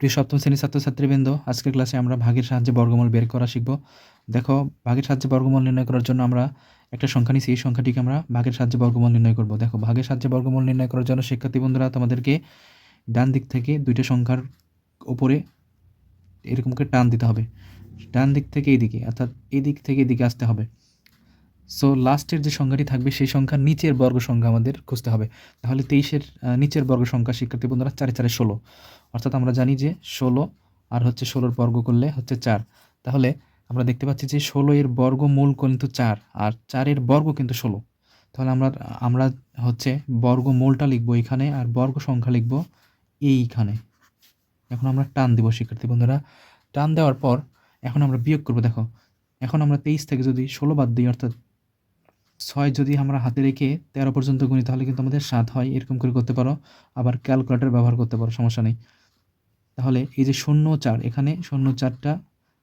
প্রিয় সপ্তম শ্রেণির ছাত্রছাত্রীবৃন্দ, আজকের ক্লাসে আমরা ভাগের সাহায্যে বর্গমূল বের করা শিখব। দেখো, ভাগের সাহায্যে বর্গমূল নির্ণয় করার জন্য আমরা একটা সংখ্যা নিচ্ছি এই সংখ্যাটিকে আমরা ভাগের সাহায্যে বর্গমূল নির্ণয় করব। দেখো, ভাগের সাহায্যে বর্গমূল নির্ণয় করার জন্য শিক্ষার্থী বন্ধুরা, তোমাদেরকে ডান দিক থেকে দুইটা সংখ্যার ওপরে এরকম করে টান দিতে হবে। ডান দিক থেকে এই দিকে অর্থাৎ এই দিক থেকে এদিকে আসতে হবে। সো লাস্টের যে সংখ্যাটি থাকবে, সেই সংখ্যার নিচের বর্গ সংখ্যা আমাদের খুঁজতে হবে। তাহলে তেইশের নিচের বর্গ সংখ্যা, শিক্ষার্থী বন্ধুরা, চারে চারে ষোলো। অর্থাৎ আমরা জানি যে ষোলো আর হচ্ছে ষোলোর বর্গ করলে হচ্ছে চার। তাহলে আমরা দেখতে পাচ্ছি যে ষোলো এর বর্গমূল কিন্তু চার, আর চারের বর্গ কিন্তু ষোলো। তাহলে আমরা আমরা হচ্ছে বর্গ মূলটা লিখব এখানে, আর বর্গ সংখ্যা লিখব এইখানে। এখন আমরা টান দিব, শিক্ষার্থী বন্ধুরা। টান দেওয়ার পর এখন আমরা বিয়োগ করব, দেখো। এখন আমরা তেইশ থেকে যদি ষোলো বাদ দিই, অর্থাৎ ছয় যদি আমরা হাতে রেখে তেরো পর্যন্ত গুনি, তাহলে কিন্তু আমাদের সাত হয়। এরকম করে করতে পারো। আবার ক্যালকুলেটর ব্যবহার করতে পারো, সমস্যা নেই। তাহলে এই যে শূন্য চার, এখানে শূন্য চারটা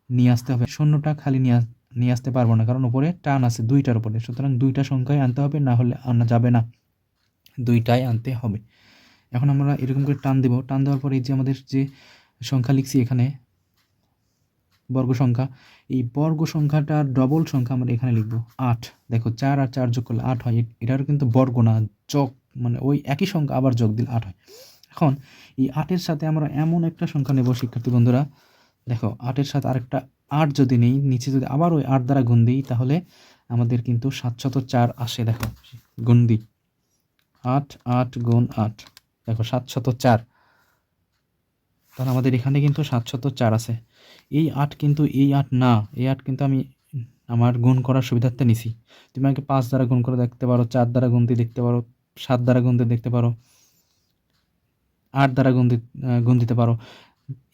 নিয়ে আসতে হবে। শূন্যটা খালি নিয়ে নিয়ে আসতে পারব না, কারণ উপরে টান আছে, দুইটার উপরে। সুতরাং দুইটা সংখ্যায় আনতে হবে, না হলে আনা যাবে না। দুইটাই আনতে হবে। এখন আমরা এরকম করে টান দেবো। টান দেওয়ার পরে যে আমাদের যে সংখ্যা লিখছি এখানে বর্গ সংখ্যা। এই বর্গ সংখ্যাটার ডবল সংখ্যা আমরা এখানে লিখব আট। দেখো চার আর চার যোগ করলে আট হয়। এটার কিন্তু বর্গ না, যোগ মানে ওই একই সংখ্যা আবার যোগ দিলে আট হয়। এখন এই আটের সাথে আমরা এমন একটা সংখ্যা নেব, শিক্ষার্থী বন্ধুরা। দেখো আটের সাথে আরেকটা আট যদি নেই, নিচে যদি আবার ওই আট দ্বারা গুণ দিই, তাহলে আমাদের কিন্তু সাতশত চার আসে। দেখো গুণ দিই। আট আট গুণ আট। দেখো সাতশত চার। তাহলে আমাদের এখানে কিন্তু সাতশত চার আছে। এই আট কিন্তু, এই আট না, এই আট কিন্তু আমি আমার গুণ করার সুবিধার্থে নিছি। তুমি আমাকে পাঁচ দ্বারা গুণ করে দেখতে পারো, চার দ্বারা দিয়ে দেখতে পারো, সাত দ্বারা দিয়ে দেখতে পারো, আট দ্বারা গুণ গুণ দিতে পারো।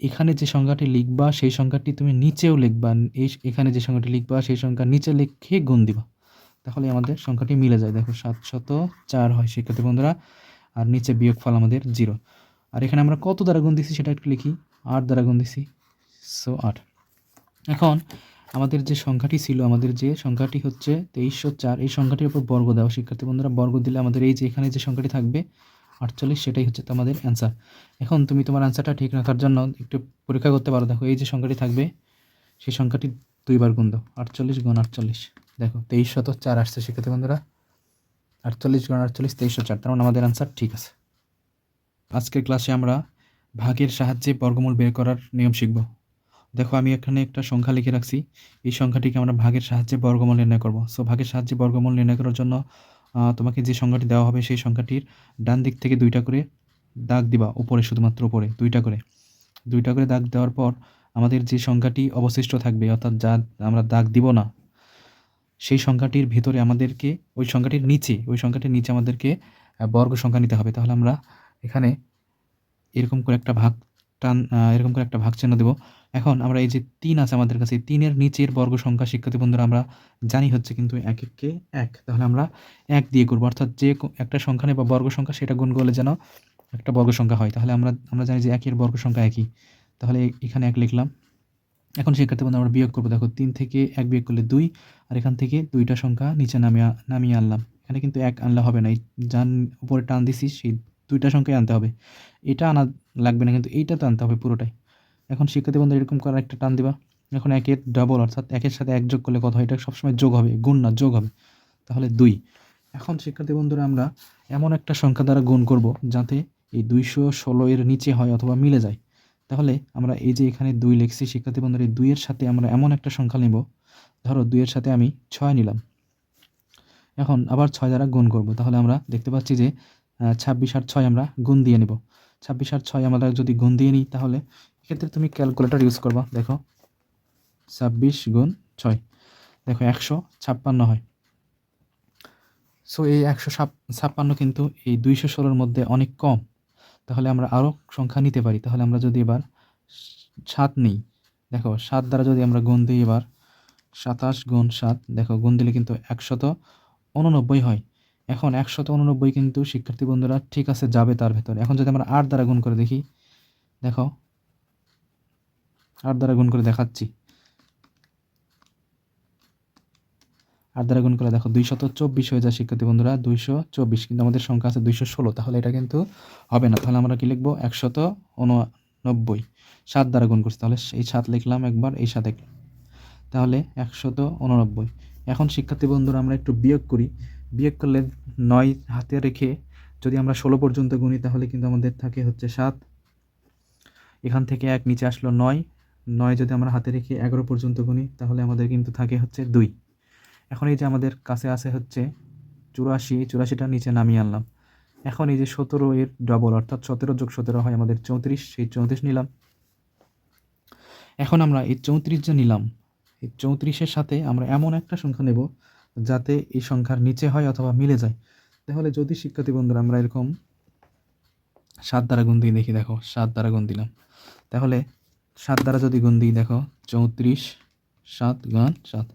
এখানে যে সংখ্যাটি লিখবা, সেই সংখ্যাটি তুমি নিচেও লিখবা, এই এখানে যে সংখ্যাটি লিখবা, সেই সংখ্যা নিচে লিখে গুণ দিবা। তাহলে আমাদের সংখ্যাটি মিলে যায়। দেখো সাতশত চার হয়। শিক্ষার্থী বন্ধুরা, আর নিচে বিয়োগফল আমাদের জিরো। আর এখানে আমরা কত দ্বারা গুণ দিছি সেটা একটু লিখি। আট দ্বারা গুণ দিছি। সো আট। এখন আমাদের যে সংখ্যাটি ছিল, আমাদের যে সংখ্যাটি হচ্ছে তেইশশো চার, এই সংখ্যাটির উপর বর্গ দেওয়া। শিক্ষার্থী বন্ধুরা, বর্গ দিলে আমাদের এই যে এখানে যে সংখ্যাটি থাকবে, আটচল্লিশ, সেটাই হচ্ছে তোমাদের অ্যান্সার এখন তুমি তোমার অ্যান্সারটা ঠিক রাখার জন্য একটু পরীক্ষা করতে পারো। দেখো, এই যে সংখ্যাটি থাকবে, সেই সংখ্যাটি দুইবার গুণ দাও। আটচল্লিশ গুণ আটচল্লিশ। দেখো তেইশ শত চার আসছে শিক্ষার্থী বন্ধুরা। আটচল্লিশ গুণ আটচল্লিশ, তেইশশো চার। তার মানে আমাদের অ্যান্সার ঠিক আছে। আজকের ক্লাসে আমরা ভাগের সাহায্যে বর্গমূল বের করার নিয়ম শিখব। দেখো, আমি এখানে একটা সংখ্যা লিখে রাখছি। এই সংখ্যাটিকে আমরা ভাগের সাহায্যে বর্গমূল নির্ণয় করব। সো ভাগের সাহায্যে বর্গমূল নির্ণয় করার জন্য তোমাকে যে সংখ্যাটি দেওয়া হবে সেই সংখ্যাটির ডান দিক থেকে দুইটা করে দাগ দিবা, উপরে, শুধুমাত্র উপরে, দুইটা করে। দুইটা করে দাগ দেওয়ার পর আমাদের যে সংখ্যাটি অবশিষ্ট থাকবে, অর্থাৎ যা আমরা দাগ দিব না, সেই সংখ্যাটির ভিতরে আমাদেরকে, ওই সংখ্যাটির নিচে, ওই সংখ্যাটির নিচে আমাদেরকে বর্গ সংখ্যা নিতে হবে। তাহলে আমরা এখানে এরকম করে একটা ভাগ টান এরকম করে একটা ভাগ চিহ্ন দেবো। এখন আমরা এই যে তিন আছে আমাদের কাছে তিনের নিচের বর্গ সংখ্যা, শিক্ষার্থী বন্ধুরা, আমরা জানি হচ্ছে কিন্তু এক এককে এক। তাহলে আমরা এক দিয়ে করব। অর্থাৎ যে একটা সংখ্যা নেই বা বর্গ সংখ্যা, সেটা গুণ করলে যেন একটা বর্গ সংখ্যা হয়। তাহলে আমরা আমরা জানি যে একের বর্গ সংখ্যা একই। তাহলে এখানে এক লিখলাম। এখন শিক্ষার্থী বন্ধু আমরা বিয়োগ করব। দেখো, তিন থেকে এক বিয়োগ করলে দুই, আর এখান থেকে দুইটা সংখ্যা নিচে নামিয়ে নামিয়ে আনলাম। এখানে কিন্তু এক আনলে হবে না। এই যান উপরে টান দিছি, সেই দুইটা সংখ্যাই আনতে হবে। এটা আনা লাগবে না, কিন্তু এইটা তো আনতে হবে পুরোটাই। এখন শিক্ষার্থী বন্ধু এরকম করে একটা টান দিবা। এখন একের ডাবল অর্থাৎ একের সাথে এক যোগ করলে কত হয়? এটা সবসময় যোগ হবে, গুণ না, যোগ হবে। তাহলে দুই। এখন শিক্ষার্থী বন্ধুরা, আমরা এমন একটা সংখ্যা দ্বারা গুণ করব যাতে এই দুইশো ষোলো এর নিচে হয় অথবা মিলে যায়। তাহলে আমরা এই যে এখানে দুই লিখছি, শিক্ষার্থী বন্ধুরা, এই দুইয়ের সাথে আমরা এমন একটা সংখ্যা নেব। ধরো দুইয়ের সাথে আমি ছয় নিলাম। এখন আবার ছয় দ্বারা গুণ করব। তাহলে আমরা দেখতে পাচ্ছি যে ছাব্বিশ আর ছয় আমরা গুণ দিয়ে নেব। ছাব্বিশ আর ছয় আমরা যদি গুণ দিয়ে নিই, তাহলে এক্ষেত্রে তুমি ক্যালকুলেটর ইউজ করবা, দেখো, ছাব্বিশ গুণ ছয়, দেখো একশো ছাপ্পান্ন হয়। সো এই একশো ছাপ্পান্ন কিন্তু এই দুইশো ষোলোর মধ্যে অনেক কম। তাহলে আমরা আরও সংখ্যা নিতে পারি। তাহলে আমরা যদি এবার সাত নিই, দেখো, সাত দ্বারা যদি আমরা গুণ দিই এবার সাতাশ গুণ সাত, দেখো, গুণ দিলে কিন্তু একশত উননব্বই হয়। এখন একশত উননব্বই কিন্তু শিক্ষার্থী বন্ধুরা ঠিক আছে, যাবে তার ভেতরে। এখন যদি আমরা আট দ্বারা গুণ করে দেখি, দেখো আট দ্বারা গুণ করে দেখাচ্ছি। আট দ্বারা গুণ করে দেখো, দুইশত চব্বিশ হয়ে যায় শিক্ষার্থী বন্ধুরা, দুইশো চব্বিশ। কিন্তু আমাদের সংখ্যা আছে দুইশো ষোলো, তাহলে এটা কিন্তু হবে না। তাহলে আমরা কি লিখব? একশত উন নব্বই সাত দ্বারা গুণ করছি, তাহলে এই সাত লিখলাম একবার, এই সাত তাহলে একশত উননব্বই। এখন শিক্ষার্থী বন্ধুরা, আমরা একটু বিয়োগ করি। বিয়োগ করলে নয় হাতে রেখে যদি আমরা ষোলো পর্যন্ত গুনি, তাহলে কিন্তু আমাদের থাকে হচ্ছে সাত। এখান থেকে এক, নিচে আসলো নয়। নয় যদি আমরা হাতে রেখে এগারো পর্যন্ত গুনি, তাহলে আমাদের কিন্তু থাকে হচ্ছে দুই। এখন এই যে আমাদের কাছে আছে হচ্ছে চুরাশি চুরাশিটা নিচে নামিয়ে আনলাম। এখন এই যে সতেরো এর ডবল অর্থাৎ সতেরো যোগ সতেরো হয় আমাদের চৌত্রিশ, সেই চৌত্রিশ নিলাম। এখন আমরা এই চৌত্রিশ যে নিলাম, এই চৌত্রিশের সাথে আমরা এমন একটা সংখ্যা নেব যাতে এই সংখ্যার নিচে হয় অথবা মিলে যায়। তাহলে যদি শিক্ষার্থী বন্ধুরা আমরা এরকম সাত দ্বারা গুণ দিয়ে দেখি দেখো, সাত দ্বারা গুণ দিলাম। তাহলে সাত দ্বারা যদি গুণ দিই, দেখো, চৌত্রিশ, সাত গুণ সাত।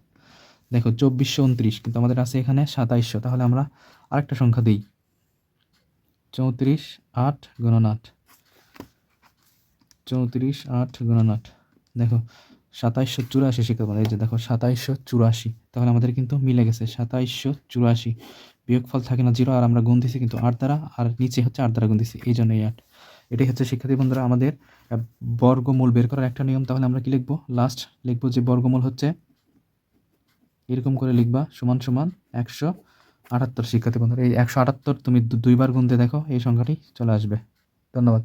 দেখো, চব্বিশশো উনত্রিশ, কিন্তু আমাদের আছে এখানে সাতাইশশো, তাহলে আমরা আরেকটা সংখ্যা দিই। চৌত্রিশ, আট গুণন আট। চৌত্রিশ, আট গুণন আট। দেখো, সাতাইশশো চুরাশি পারে। এই যে দেখো, সাতাইশশো চুরাশি, তাহলে আমাদের কিন্তু মিলে গেছে সাতাইশশো চুরাশি। বিয়োগফল থাকে না জিরো, আর আমরা গুণ দিছি কিন্তু আট দ্বারা, আর নিচে হচ্ছে আট দ্বারা গুণ দিছি, এই জন্য এই আট। এটাই হচ্ছে শিক্ষার্থী বন্ধুরা আমাদের বর্গমূল বের করার একটা নিয়ম। তাহলে আমরা কি লিখব? লাস্ট লিখব যে বর্গমূল হচ্ছে এরকম করে লিখবা, সমান সমান একশো আটাত্তর। শিক্ষার্থী বন্ধুরা, এই একশো আটাত্তর তুমি দুইবার গুনতে দেখো, এই সংখ্যাটি চলে আসবে। ধন্যবাদ।